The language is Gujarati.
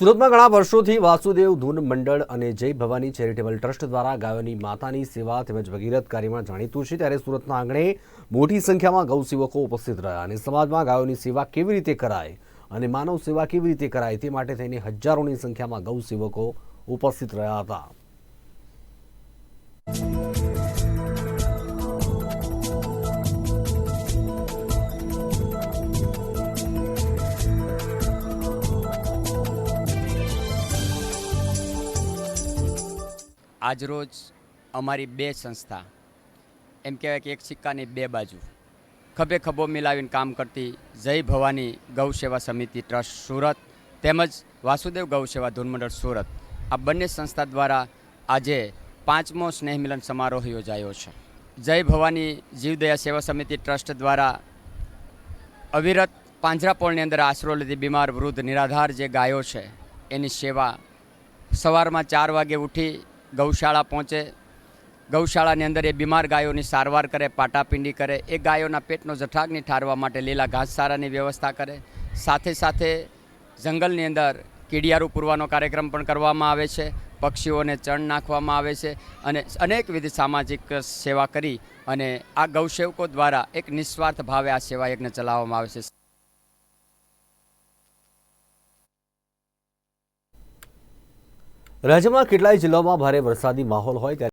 સુરતમાં ઘણા વર્ષોથી વાસુદેવ ધૂન મંડળ અને જય ભવાની ચેરિટેબલ ટ્રસ્ટ દ્વારા ગાયોની માતાની સેવા તેમજ ભગીરથ કાર્યમાં જાણીતું છે. ત્યારે સુરતના આંગણે મોટી સંખ્યામાં ગૌસેવકો ઉપસ્થિત રહ્યા અને સમાજમાં ગાયોની સેવા કેવી રીતે કરાય અને માનવ સેવા કેવી રીતે કરાય તે માટે થઈને હજારોની સંખ્યામાં ગૌસેવકો ઉપસ્થિત રહ્યા હતા. આજરોજ અમારી બે સંસ્થા, એમ કહેવાય કે એક સિક્કાની બે બાજુ, ખભે ખભો મિલાવીને કામ કરતી જય ભવાની ગૌ સેવા સમિતિ ટ્રસ્ટ સુરત, તેમજ વાસુદેવ ગૌ સેવા ધૂનમંડળ સુરત. આ બંને સંસ્થા દ્વારા આજે પાંચમો સ્નેહ મિલન સમારોહ યોજાયો છે. જય ભવાની જીવદયા સેવા સમિતિ ટ્રસ્ટ દ્વારા અવિરત પાંજરાપોળની અંદર આશરો લીધી બીમાર વૃદ્ધ નિરાધાર જે ગાયો છે, એની સેવા સવારમાં ચાર વાગે ઉઠી ગૌશાળા પહોંચે. ગૌશાળાની અંદર એ બીમાર ગાયોની સારવાર કરે, પાટાપિંડી કરે. એ ગાયોના પેટનો જઠાગની ઠારવા માટે લીલા ઘાસચારાની વ્યવસ્થા કરે. સાથે સાથે જંગલની અંદર કીડિયારું પૂરવાનો કાર્યક્રમ પણ કરવામાં આવે છે. પક્ષીઓને ચણ નાખવામાં આવે છે અને અનેકવિધ સામાજિક સેવા કરી અને આ ગૌસેવકો દ્વારા એક નિસ્વાર્થ ભાવે આ સેવા યજ્ઞ ચલાવવામાં આવે છે. રાજ્યમાં કેટલાય જિલ્લાઓમાં ભારે વરસાદી માહોલ હોય ત્યારે